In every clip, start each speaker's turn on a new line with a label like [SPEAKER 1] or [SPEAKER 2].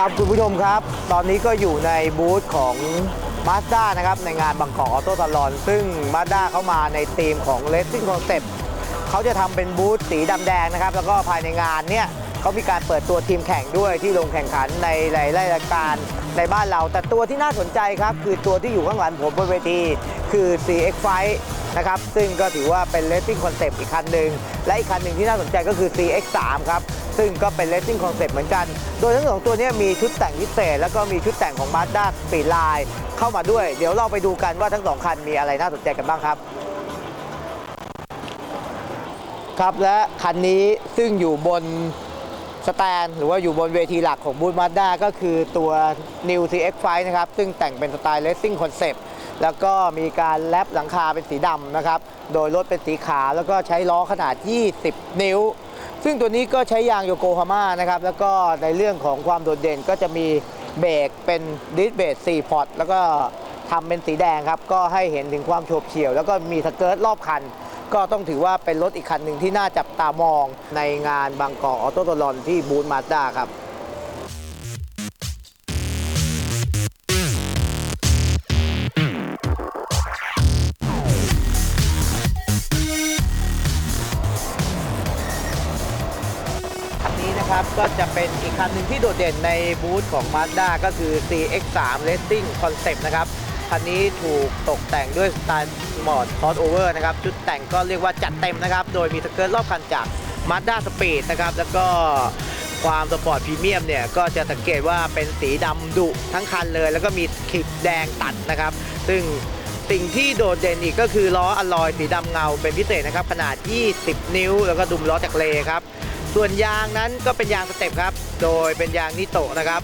[SPEAKER 1] ครับคุณผู้ชมครับ ตอนนี้ก็อยู่ในบูธของ Mazda นะครับในงานบางกอกออโต้ตลอน ซึ่ง Mazda เข้ามาในธีมของ Racing Concept เขาจะทำเป็นบูธสีดำแดงนะครับ แล้วก็ภายในงานเนี่ยเขามีการเปิดตัวทีมแข่งด้วยที่ลงแข่งขันในหลายรายการในบ้านเรา แต่ตัวที่น่าสนใจครับ คือตัวที่อยู่ข้างหลังผมบนเวที คือ CX Fight นะครับซึ่งก็ถือว่าเป็น Racing Concept อีกคันหนึ่งและอีกคันหนึ่งที่น่าสนใจก็คือ CX3 ครับ ซึ่งก็เป็น Racing Concept เหมือนกัน โดยทั้งสองตัวนี้มีชุดแต่งพิเศษ แล้วก็มีชุดแต่งของ Mazda Speed Line เข้ามาด้วย เดี๋ยวเราไปดูกันว่าทั้งสองคันมีอะไรน่าสนใจกันบ้างครับครับและคันนี้ซึ่งอยู่บนสแตนหรือว่าอยู่บนเวทีหลักของบูธมาด้าก็คือตัว New CX5 นะครับ ซึ่งแต่งเป็นสไตล์ Racing Concept แล้วก็มีการแลปหลังคาเป็นสีดำนะครับ โดยรถเป็นสีขาวแล้วก็ใช้ล้อขนาด 20 นิ้ว ซึ่งตัวนี้ก็ใช้ยางโยโกฮาม่านะครับ แล้วก็ในเรื่องของความโดดเด่นก็จะมีเบรกเป็นดิสเบรก4พอร์ตแล้วก็ทำเป็นสีแดงครับ ก็ให้เห็นถึงความโฉบเฉี่ยว แล้วก็มีสเกิร์ตรอบคัน ก็ต้องถือว่าเป็นรถอีกคันหนึ่งที่น่าจับตามองในงานบางกอกออโต้ตลอนที่บูนมาสด้าครับ นะครับ ก็จะเป็นอีกคันหนึ่งที่โดดเด่นในบูธของ Mazda ก็คือ CX3 Racing Concept นะครับ คันนี้ถูกตกแต่งด้วยสไตล์มอดคอสโอเวอร์นะครับ ชุดแต่งก็เรียกว่าจัดเต็มนะครับ โดยมีสเกิร์ตรอบคันจาก Mazda Speed นะครับ แล้วก็ความสปอร์ตพรีเมียมเนี่ย ก็จะสังเกตว่าเป็นสีดำดุทั้งคันเลย แล้วก็มีขีดแดงตัดนะครับ ซึ่งสิ่งที่โดดเด่นอีกก็คือล้ออลลอยสีดำเงาเป็นพิเศษนะครับ ขนาด 20 นิ้ว แล้วก็ดุมล้อจากเลครับ ส่วนยางนั้นก็เป็นยางสเต็ปครับ โดยเป็นยางนิโตะนะครับ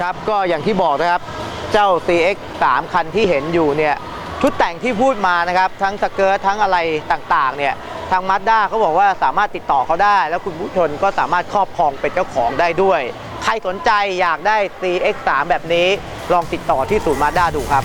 [SPEAKER 1] ครับก็อย่างที่บอกนะครับ เจ้า CX 3 คันที่เห็นอยู่เนี่ยชุดแต่งที่พูดมานะครับ ทั้งสเกิร์ตทั้งอะไรต่างๆเนี่ยทางมาด้าเขาบอกว่าสามารถติดต่อเขาได้ แล้วคุณผู้ชนก็สามารถครอบครองเป็นเจ้าของได้ด้วย ใครสนใจอยากได้ CX 3 แบบนี้ ลองติดต่อที่ศูนย์มาด้าดูครับ